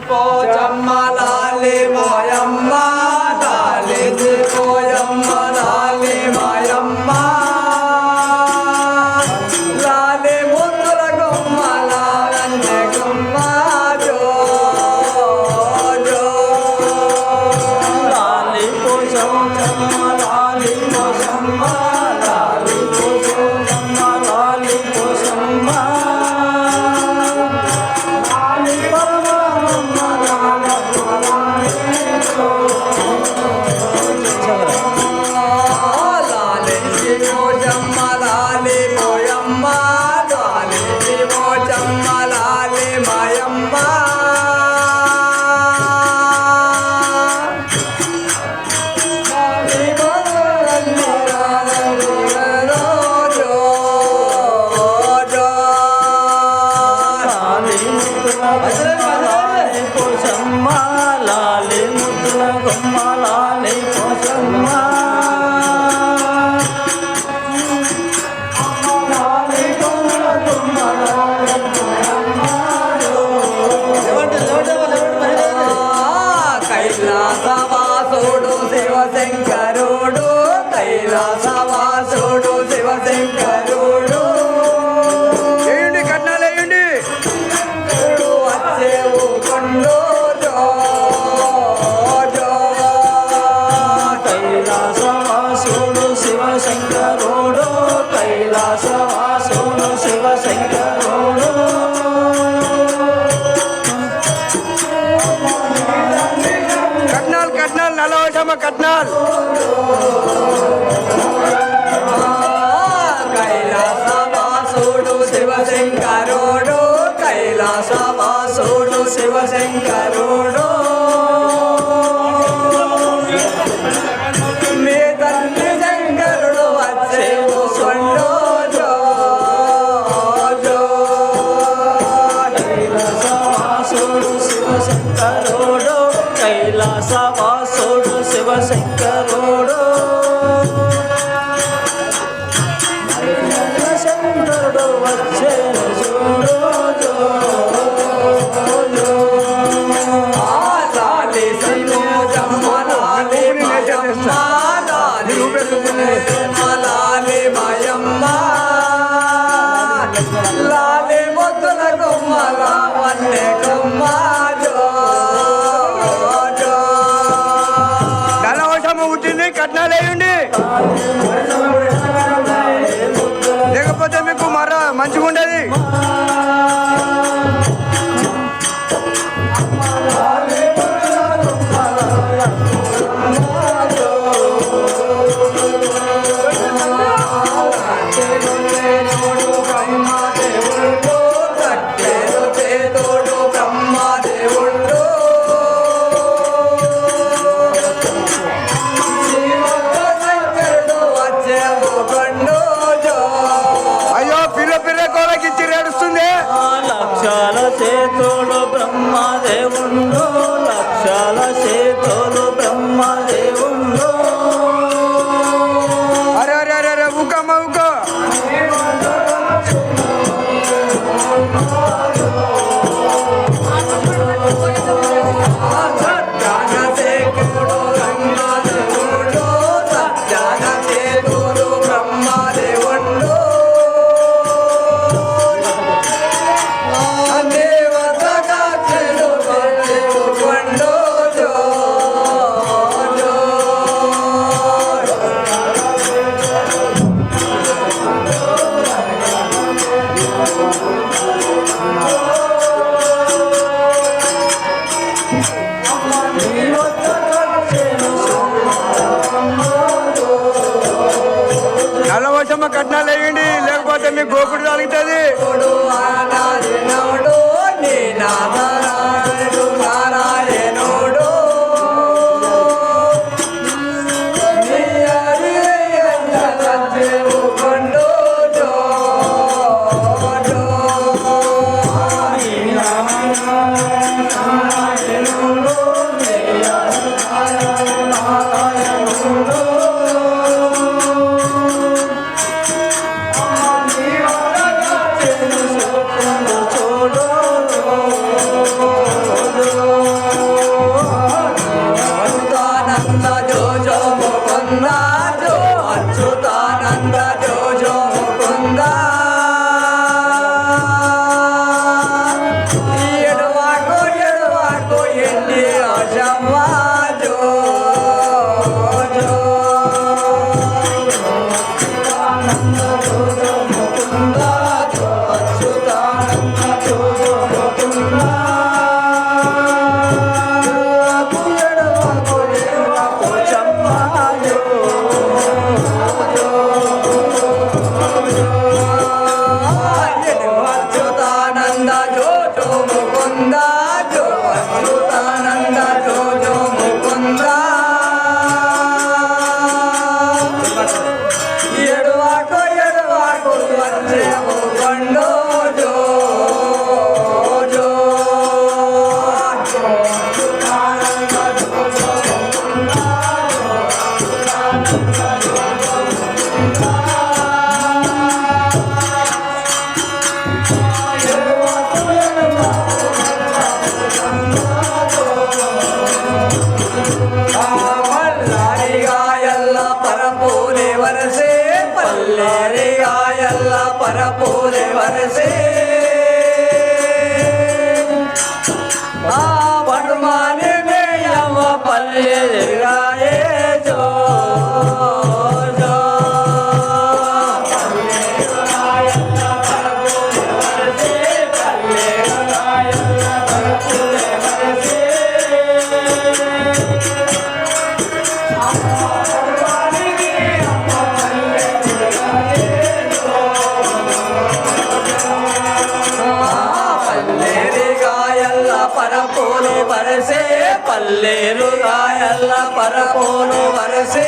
po jammala సోడు శివశంకరుడు. మీ తల్లి శంకరుడు వచ్చే సొండు సోడు శివశంకరుడు కైలాస వాసుడు శివశంకరుడు శంకరుడు వచ్చే సోడు పద్నాలుగు అయ్యుండి అలవసమ్మ కట్నాలు వేయండి లేకపోతే మీ గోకుడు తగ్గుతుంది నారాయణ. పూలే వరసే ఆ పడుమాని పల్లేరు రాయల్లా పరపోను వరసే.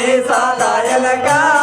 తందుల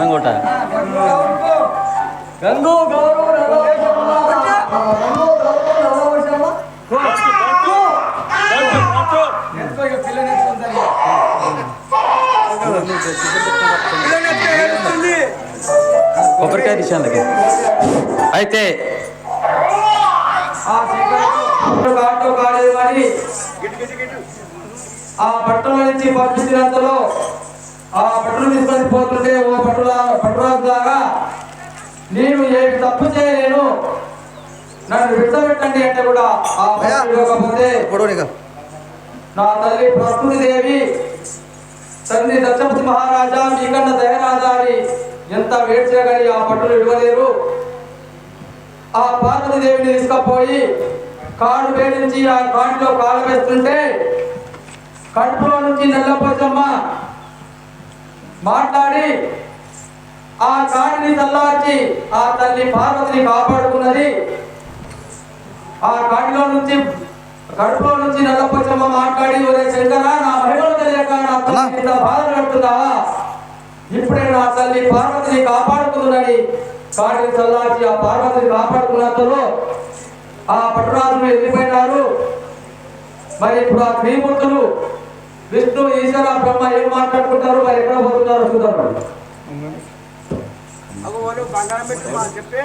అంగోట గంగు గౌరవ కొబ్బరికాయ దిశాలకి అయితే ఆ ఆ పట్టణం నుంచి పంపించినంతలో ఆ పట్టణం తీసుకొని పోతుంటే ఓ పట్టుల పట్టురాజు లాగా నేను ఏమి తప్పు చేయలేను. నన్ను విడిచిపెట్టండి అంటే కూడా ఆ ఇవ్వకపోతే. నా తల్లి ప్రకృతి దేవి తండ్రి దక్షపతి మహారాజా మీకన్న దయరాజా అని ఎంత వేడ్చినా కానీ ఆ పట్టులు ఇవ్వలేరు ఆ పార్వతి దేవిని తీసుకపోయి కాడు వేడించి ఆ కాడులో కాలు వేస్తుంటే కడుపులో నుంచి నల్లపోచమ్మ మాట్లాడి ఆ కాడిని చల్లార్చి ఆ తల్లి పార్వతిని కాపాడుకున్నది. ఆ కాడిలో నుంచి కడుపులో నుంచి నల్లపోచమ్మ మాట్లాడి ఒరే శంకర నా మహిళలు తెలియక నా తల్లి బాధ పెడుతున్నావా? ఇప్పుడే నా తల్లి పార్వతిని కాపాడుకుందని కాడిని చల్లార్చి ఆ పార్వతిని కాపాడుకున్నంతలో ఆ పట్టురాజులు వెళ్ళిపోయినారు. మరి ఇప్పుడు ఆ శ్రీమూర్తులు విష్ణు ఈశ్వర బ్రహ్మ ఏం మాట్లాడుకుంటారు మరి ఎక్కడ పోతున్నారో చూద్దాం వాళ్ళు బంగారం పెట్టి చెప్పి.